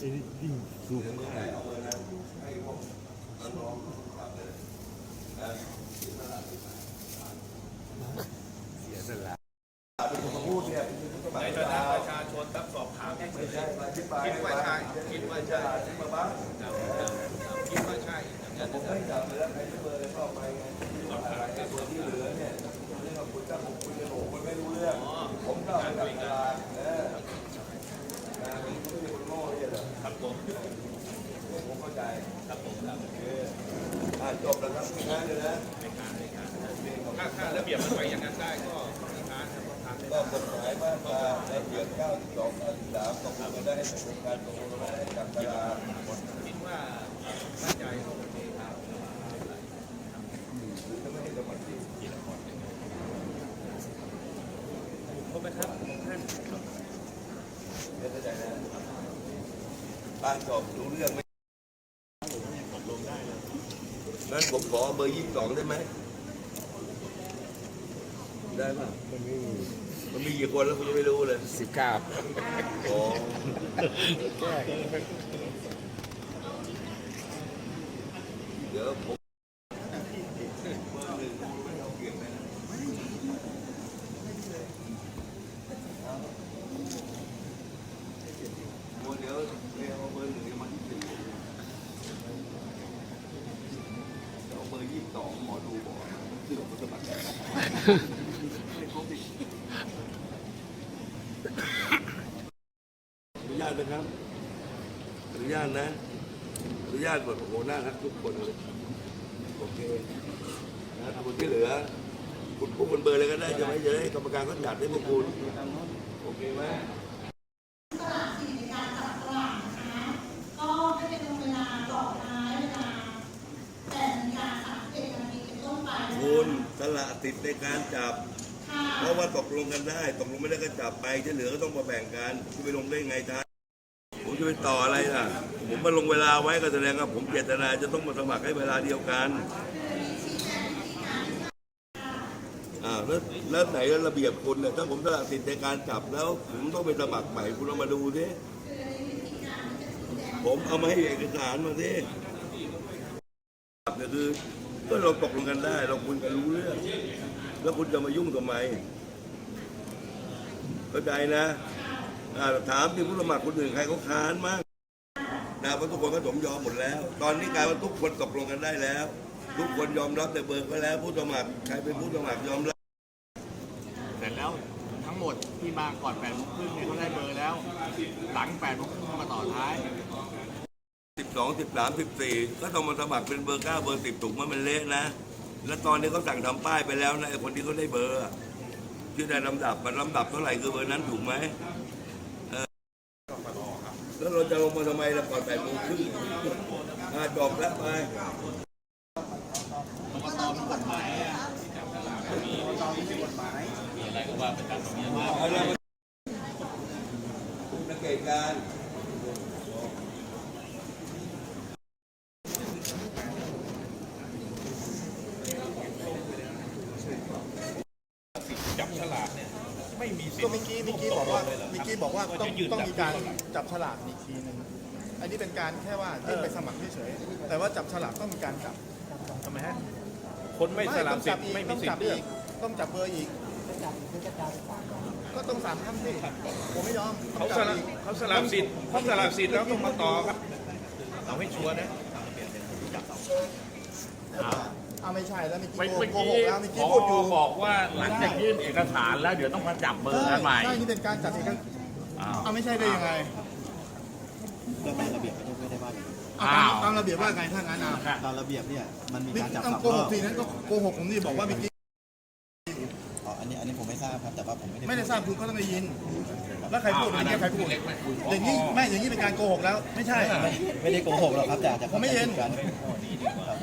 ในฐานะประชาชนรับสอบถามคิดว่าใช่คิดว่าใช่คิดว่าใช่อย่างนั้นนะครับ ผมก็เอาไปจับตลาดเออ ครับผม ผมเข้าใจ ครับผมครับ อ่าจบแล้วครับพี่ค้านเลยนะ ถ้าถ้าระเบียบมันไปอย่างนั้นได้ก็ไม่ค้าน ครับทากฎหมายมาตราในเดือน92 93ตกลงกันได้ให้เป็นการตกลงกันได้ให้จับตลาดคิดว่ามั่นใจว่าโอเคครับหรือจะไม่ให้สมัครที่ครบไหมครับท่านเดี๋ยวเข้าใจนะบ้านจบรู้เรื่องไหมงั้นผมขอเบอร์22ได้ไหมได้ป่ะมันไมีมั นมีกี่คนแล้วคุณยังไม่รู้เลยสิบเก้าอ๋อเดี๋ยวผมเดี๋ยวเอาเบอร์หนึ่งมาที่สิบเอาเบอร์ยี่สิบสองหมอดูบอกซึ่งผมสมัครไม่ครบอีก อนุญาตนะครับอนุญาตนะอนุญาตหมดโอ้โหน่ารัก ทุกคนเลยโอเคนะทำคนที่เหลือ คุณพูดบนเบอร์เลยก็ได้จะไหมจะได้กรรมการเขาจัดให้พวกคุณโอเคไหมตลาดสี่ในการจับตลาดนะคะก็ให้เป็นเวลาต่อท้ายเวลาแปดนาฬิกาสามสิบเอ็ดนาทีเป็นต้นไปนะคุณสละติดในการจับค่ะเพราะว่าตกลงกันได้ ตกลงไม่ได้ก็จับไปที่เหลือก็ต้องมาแบ่งกันคุณไปลงได้ไงท่านผม จะไปต่ออะไรล่ะ ผมมาลงเวลาไว้ก็แสดงว่าผมเจตนาจะต้องมาสมัครให้เวลาเดียวกันอ่าแล้วแล้วไหนระเบียบคุณเนี่ยถ้าผมสละสิทธิ์ในการจับแล้ว ผมต้องไปสมัครใหม่คุณเอามาดูดิผมเอามาให้เอกสารมาดิจับเนี่ยคือก็เราตกลงกันได้ เราคุยกันรู้เรื่อง แล้วคุณจะมายุ่งทำไมเข้าใจนะ ถามที่ผู้สมัครคนอื่นใครเขาค้านมั้งนะเพราะทุกคนก็สมยอมหมดแล้ว ตอนนี้กลายว่าทุกคนตกลงกันได้แล้ว ทุกคนยอมรับแต่เบิกไปแล้ว ผู้สมัครใครเป็นผู้สมัครยอมรับเสร็จแล้วทั้งหมดที่มาก่อนแปดโมงครึ่งเนี่ยเขาได้เบอร์แล้ว หลังแปดโมงครึ่งเขามาต่อท้ายสิบสองสิบสามสิบสี่ก็ต้องมาสมัครเป็นเบอร์เก้าเบอร์สิบถูกไหมมันเละนะ แล้วตอนนี้เขาสั่งทำป้ายไปแล้วนะไอ้คนที่เขาได้เบอร์อะที่ได้ลำดับมันลำดับเท่าไหร่คือเบอร์นั้นถูกไหมเออ แล้วเราจะลงมาทำไมล่ะก่อนแปดโมงครึ่งอาจบแล้วไปเอาไปตามตรงนี้สังเกตการณ์ จับฉลากเนี่ยไม่มีสิท ก็ ธิ์ เมื่อกี้เมื่อกี้บอกว่าเมื่อกี้ บอกว่าต้องต้องมีการจับฉลากอีกทีหนึงอันนี้เป็นการแค่ว่ายื่นไปสมัครเฉยๆแต่ว่าจับฉลากต้องมีการจับทำไมฮะคนไม่สลับสิทธิ์ไม่มีต้องสิทจับธิ์เลือีอกกต้องจับเบอร์อีก ก็ต้องสามท่านสิผมไม่ยอมต้เขาองสจับลับอีกเขาสลับสิทธิ์เขาสลับสิทธิ์แล้วต้องมาต่อครับเอาให้ชัวร์นะ เอาไม่ใช่แล้วเมื่อเมื่กี้อโกกี้หกแล้วเมื่อพกี้อพูดอยู่บอกว่าหลังจากยื่นเอกสารแล้วเดี๋ยวต้องมาจับเบอร์กันใหม่ ใช่นี่เป็นการจับเอกสารอ้าว เอาไม่ใช่ได้ยังไงก็ตามระเบียบก็ไม่ได้ว่าอย่างนั้นเอาตามตามระเบียบว่าไงถ้างั้นเอาตามระเบียบเนี่ยมันมีนี่การจับต้องสับโกหเพิ่กมทีนั้นก็โกหกผมนี่บอกว่าเมื่อกี้อ๋ออันนี้อันนี้ผมไม่ทราบครับแต่ว่าผมไม่ได้ไม่ได้ทราบคุณก็ต้องได้ยิน แล้วใครพูดอย่างนี้ใครพูดอย่างนี้ไม่อย่างนี้เป็นการโกหกแล้ว ไม่ใช่ ไม่ไม่ได้โกหกหรอกครับแต่อาจจะผมไม่เย็นกัน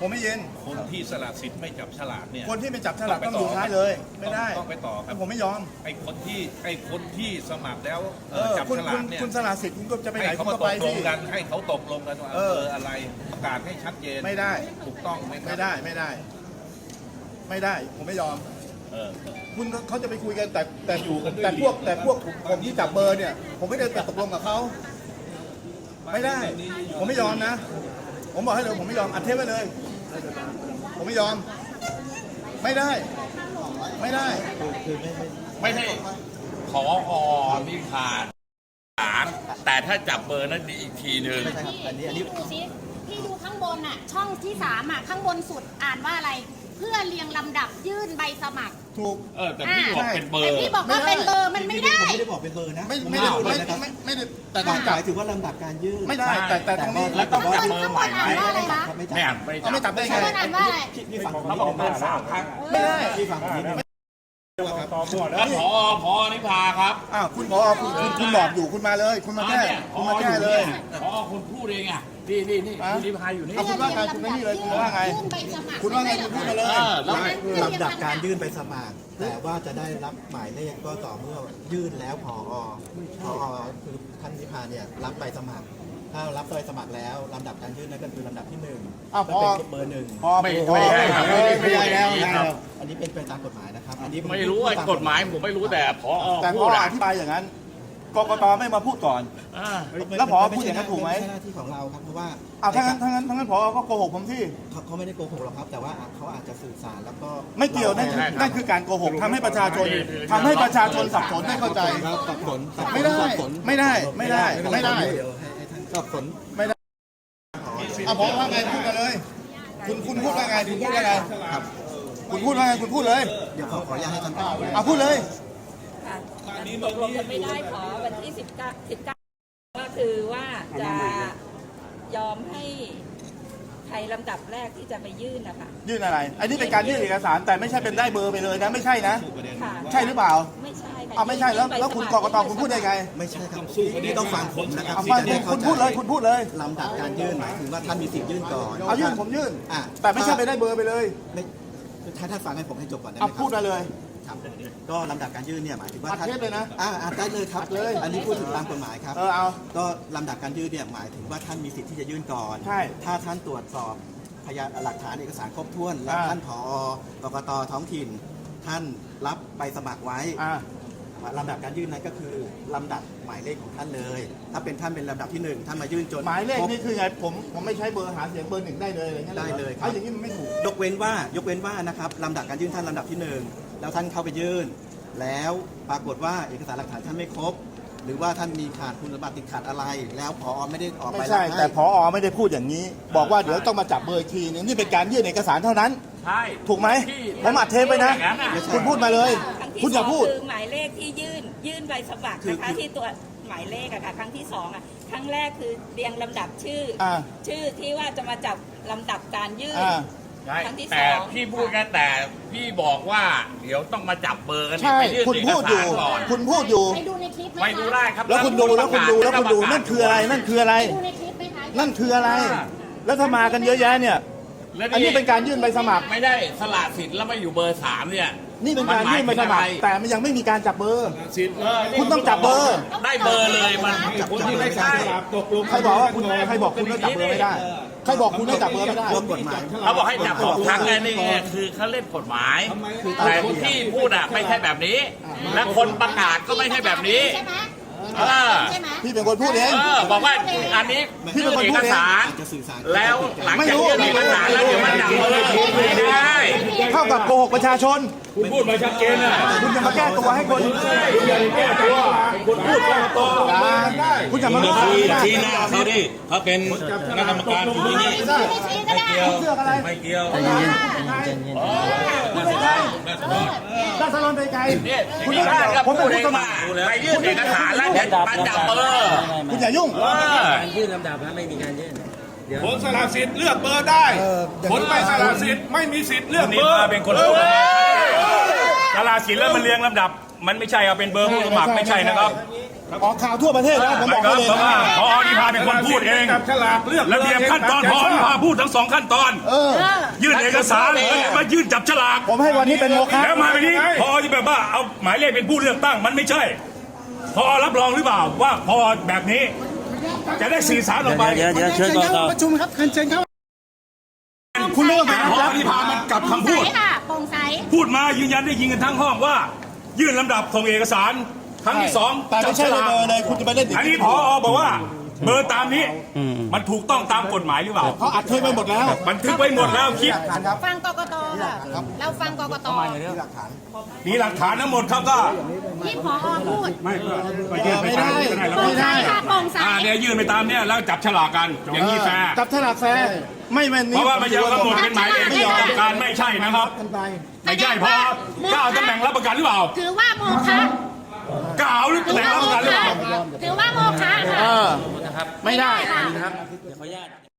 ผมไม่เย็นคนที่สละสิทธิ์ไม่จับฉลากเนี่ยคนที่ไม่จับฉลากต้องอยู่ท้ายเลย ไม่ได้ต้องไปต่อคแต่รับผมไม่ยอมไอ้คนที่ไอ้คนที่สมัครแล้วเออจับคุณฉลาคุณกเนี่ยคุณสละสิทธิ์คุณก็จะไปไหนให้คุเขาณมาก็ตไปกลสิงกันให้เขาตกลงกันว่าเอเออออะไรประกาศให้ชัดเจนไม่ได้ถูกต้องไหมครับไม่ได้ ไม่ได้ ไม่ได้ ผมไม่ยอมเออ คุณเขาจะไปคุยกันแต่แต่อยู่แต่พวกแต่พวกผมที่จับเบอร์เนี่ย ผมไม่ได้ไปตกลงกับเขาไม่ได้ ผมไม่ยอมนะ ผมบอกให้เลยผมไม่ยอมอัดเทปไว้เลย ผมไม่ยอม ไม่ได้ ไม่ได้คือไม่ไม่ไม่ใช่ขออนี่ผ่านศาลแต่ถ้าจับเบอร์นั้นดีอีกทีหนึ่งไม่ใช่ครับอันนี้อันนี้ดูสิพี่ดูข้างบนอะ ช่องที่สามอะ ข้างบนสุดอ่านว่าอะไร เพื่อเรียงลำดับยื่นใบสมัคร ถูก เออแต่พี่บอกเป็นเบอแต่ร์ พี่บอกว่าเป็นเบอร์มันไม่ได้ ผมไม่ได้บอกเป็นเบอร์นะไม่ผไม่ได้บอกเลไม่ยนะครับไม่ไม่ได้แต่แต่ต้องหจับมายถึงว่าลำดับการยื่นไม่ได้แต่แต่ตรงนี้แล้วต้องข้างจับบนเบอข้างร์บใหม่นไหมอ่านว่าอะไรคะไม่จับไม่อ่านไม่เอาไม่จับได้ไงข้างบนอ่านว่าอะไรพี่พี่ฟังผมเขาบอกเบอร์สามครั้งไม่ได้พี่ฟังผมนิดนึงแล้วพอพอนิพาครับอ้าวคุณพอคุณคุณคุณบอกอยู่คุณมาเลย คุณมาแก้เนี่ยพคุอณมาอแก้ยู่เลเนี่ยยพอคุณพูดเองอะ นี่นี่นี่อะคุณนิพาอยู่นี่ เอาคุณว่าไงคุณไม่นี่เลยคุณว่าไง ยื่นใบสมัครคุณว่าไงคุณพูดมาเลยเออแล้วลำดับการยื่นไปสมัคร แต่ว่าจะได้รับหมายเลขก็ต่อเมื่อยื่นแล้วพอพอคือท่านนิพาเนี่ยรับใบสมัคร ถ้ารับใบสมัครแล้วลำดับการยื่นนั่นก็คือลำดับที่หนึ่งอ้าวก็พอเป็นเบอร์หนึ่งพอไม่พอไม่ได้ครับไม่ได้แล้วไม่ได้ไม่ครัได้บแล้ว อันนี้เป็นไปตามกฎหมายนะครับ อันนี้ผไม่รู้ไอ้กฎหมายผมไม่รู้แต่พอแต่พพูอดอะอธิบายอย่างนั้น กกตไม่มาพูดก่อน อ่าแล้วผอพูดอย่างนั้นถูกไหม ใช่หน้าที่ของเราครับเพราะว่าอ้าวถ้างั้นถ้างั้นถ้างั้นพอก็โกหกผมที่ เขาเขาไม่ได้โกหกหรอกครับ แต่ว่าเขาอาจจะสื่อสารแล้วก็ไม่เกี่ยวนั่นคือนั่นคือการโกหกทำให้ประชาชนทำให้ประชาชนสับสนไม่เข้าใจ ครับสับสนสับสนไม่ได้สับสนไม่ได้ไม่ได้ไม่ได้ เดี๋ยวให้ให้ท่านสับสน อะพอว่าไงพูดมาเลย คุณคุณพูดว่าไงคุณพูดว่าไงคุณพูดว่าไงคุณพูดเลยเดี๋ยวขอขออนุญาตให้ท่านตอบ อะพูดเลยค่ะตกลงกันไม่ได้ขอ วันที่19 19ก็คือว่าจะยอมให้ใครลำดับแรกที่จะไปยื่นนะคะยื่นอะไร อันนี้เป็นการยื่นเอกสารแต่ไม่ใช่เป็นได้เบอร์ไปเลยนะไม่ใช่นะ ค่ะใช่หรือเปล่าไม่ใช่ค่ะอ้าวไม่ใช่แล้วยื่นแล้วคุณกใบกสตมัคุณพูดได้ไงไม่ใช่ครับนี่ต้องฟังผมนะครับเอาที่ฟังจะได้คุเข้าณใจพูดเลยคุณพูดเลย ลำดับการยื่นหมายถึงว่าท่านมีสิทธิ์ยื่นก่อนเอายื่นผมยื่น อะแต่ไม่ใช่ไปได้เบอร์ไปเลย ไม่ถ้าท่านฟังให้ผมให้จบก่อนได้ไหมเอาครับ พูดมาเลย ครับก็ลำดับการยื่นเนี่ยหมายถึงว่าอัดท่านเทปเลยนะอ่าอัดได้เลยครับอัดเลย อันนี้พูดถึงตามกฎหมายครับ เออเอา ก็ลำดับการยื่นเนี่ยหมายถึงว่าท่านมีสิทธิ์ที่จะยื่นก่อน ใช่ถ้าท่านตรวจสอบพยานหลักฐานเอกสารครบถ้วน และอ่า ท่านผอกกตท้องถิ่น ท่านรับใบสมัครไว้ อ่า ลำดับการยื่นนั้นก็คือ ลำดับหมายเลขของท่านเลย ถ้าเป็นท่านเป็นลำดับที่หนึ่งท่านมายื่นจนหมายเลขครบนี่คือไงผมผมไม่ใช้เบอร์หาเสียงเบอร์หนึ่งได้เลยอะไรเงี้ยหรอได้เลยครับ เอาอย่างนี้มันไม่ถูก ยกเว้นว่ายกเว้นว่านะครับลำดับการยื่นท่านลำดับที่หนึ่ง แล้วท่านเข้าไปยื่น แล้วปรากฏว่าเอกสารหลักฐานท่านไม่ครบ หรือว่าท่านมีขาดคุณสมบัติติดขัดอะไร แล้วพอไม่ได้ออกไม่ไปใช่ให้แต่พอไม่ได้พูดอย่างนี้ บอกว่าเดี๋ยวต้องมาจับเบอร์อีกทีนึงนี่เป็นการยื่นเอกสารเท่านั้น ใช่ ถูกไหมที่ผมอัดเทปไปนะอย่างนั้นน่ะคุณพูดมาเลย ครั้งที่คุณสอย่าองพูดคือหมายเลขที่ยื่นยื่นใบสมัครนะคะที่ตัวหมายเลขอะค่ะครั้งที่สองอะครั้งแรกคือเรียงลำดับชื่อออ่าชื่อที่ว่าจะมาจับลำดับการยื่น อ่า ใช่ครั้งที่แต่สองพี่พูดแค่แต่พี่บอกว่าเดี๋ยวต้องมาจับเบอร์กันใช่ ไปยื่นคุณเอกพูดอยู่ สารก่อนคุณพูดอยู่ ไปดูในคลิปไหมไปดูได้ครับแล้วคุณดูแล้วคุณดูแล้วคุณดูนั่นคืออะไรนั่นคืออะไร ดูในคลิปไหมคะนั่นคืออะไร แล้วถ้ามากันเยอะแยะเนี่ย แล้วอันนี้เป็นการยื่นใบสมัคร ไม่ได้สละสิทธิ์แล้วมาอยู่เบอร์สามเนี่ยนี่เป็นการยื่นใบสมัคร แต่มันยังไม่มีการจับเบอร์ สิทธิ์คุณต้องจับเบอร์ ได้เบอร์เลยมัน คนที่ไม่ใช่ตกลงใครบอกว่าคุณใครบอกคุณต้องจับเบอร์ไม่ได้ ใครบอกคุณต้องจับเบอร์ไม่ได้ร่วมกฎหมายเขาบอกให้จับสองครั้งไงนี่ไงคือเขาเล่นกฎหมายแต่ที่พูดอะไม่ใช่แบบนี้ และคนประกาศก็ไม่ใช่แบบนี้ ใช่ไหม เออใช่ไหมพี่เป็นคนพูดเองเออบอกว่าอันนี้พี่เป็นยื่นคนเอพูดเองกสารอาจจะสื่อสารแล้วหลังไม่จากรู้ยื่นเอกสารแล้วเดี๋ยวมันจับเบอร์ไม่ได้เท่ากับโกหกประชาชน คุณพูดมาชัดเจนนะคุณจะมาแก้ตัวให้คนคุณอย่าแก้ตัวคุณพูดแก้ตัวคุณอย่ามาลุกขึ้นไม่ได้ชี้หน้าเขาดิเขาเป็นคณะกรรมการอยู่ที่นี่ไม่ได้ไม่ชี้ก็ได้คุณเสือกอะไรไม่เกี่ยว คุณเป็นใครราษฎรเป็นใครเนี่ยคุณที่บ้านก็ผมพูเป็ดนเอผู้งสมัมาครไปยื่นเอกสารแล้วเดี๋ยวมาจับเบอร์คุณอย่ายุ่งเออยื่นลำดับแล้วไม่มีการยื่นคนสละสิทธิ์เลือกเบอร์ได้เอออย่างนี้คนไม่สละสิทธิ์ไม่มีสิทธิ์เลือกเบอร์เป็นคนพูดตลาดศิลป์แล้วมันเรียงลำดับ มันไม่ใช่เอาเป็นเบอร์ผู้สมัครไม่ใช่นะครับ ออกข่าวทั่วประเทศแล้วผมบอกคให้รับเลยเพราะว่านะพอนิพาเป็นคนพูดเองจับฉลากเลือกระเบียบขั้นตอนพอนิพาพูดทั้งสองขั้นตอน เออ ยื่นเอกสารแล้วมายื่นจับฉลากผมให้วันนี้เป็นโมฆะแล้วมาวันนี้พอจะแบบว่าเอาหมายเลขเป็นผู้เลือกตั้งมันไม่ใช่ พอรับรองหรือเปล่าว่าพอแบบนี้ จะได้สื่อสารออกไป เดี๋ยวเดี๋ยวเชิญต่อต่อ ประชุมครับเชิญเชิญครับคุณรู้ไหมพอนิพามันกลับคำพูดโปร่งใสค่ะโปร่งใส พูดมายืนยันได้ยินกันทั้งห้องว่า ยื่นลำดับส่งเอกสาร ครั้งที่สองแต่ไม่ใช่ในเบอร์เลยคุณจะไปเล่นอันนี้พอบอกว่า เบอร์ตามนี้ มันถูกต้องตามกฎหมายหรือเปล่าเขาอัดเทปไปหมดแล้วบันทึกไว้หมดแล้วคลิปฟังกกตค่ะเราฟังกกตมีหลักฐานทั้งหมดครับก็ที่พอพูดไม่ก็ยื่นไปตามนี้ก็ได้แล้วโปร่งใสค่ะโปร่งใสอ่าเนี่ยยื่นไปตามเนี่ยแล้วจับฉลากกันอย่างนี้แฟร์จับฉลากแฟร์ไม่แม่นเพราะว่ามันยังกำหนดเป็นหมายเลขที่ต้องการไม่ใช่นะครับ ไม่ใช่เพราะก้าวตำแหน่งรับประกันหรือเปล่าถือว่าโมฆะ ก้าวหรือถืตำแหน่งว่ารับโมประกันหรือเปฆะล่าถือว่าโมฆะค่ะไม่ได้ค่ะเดี๋ยวขออนุญาต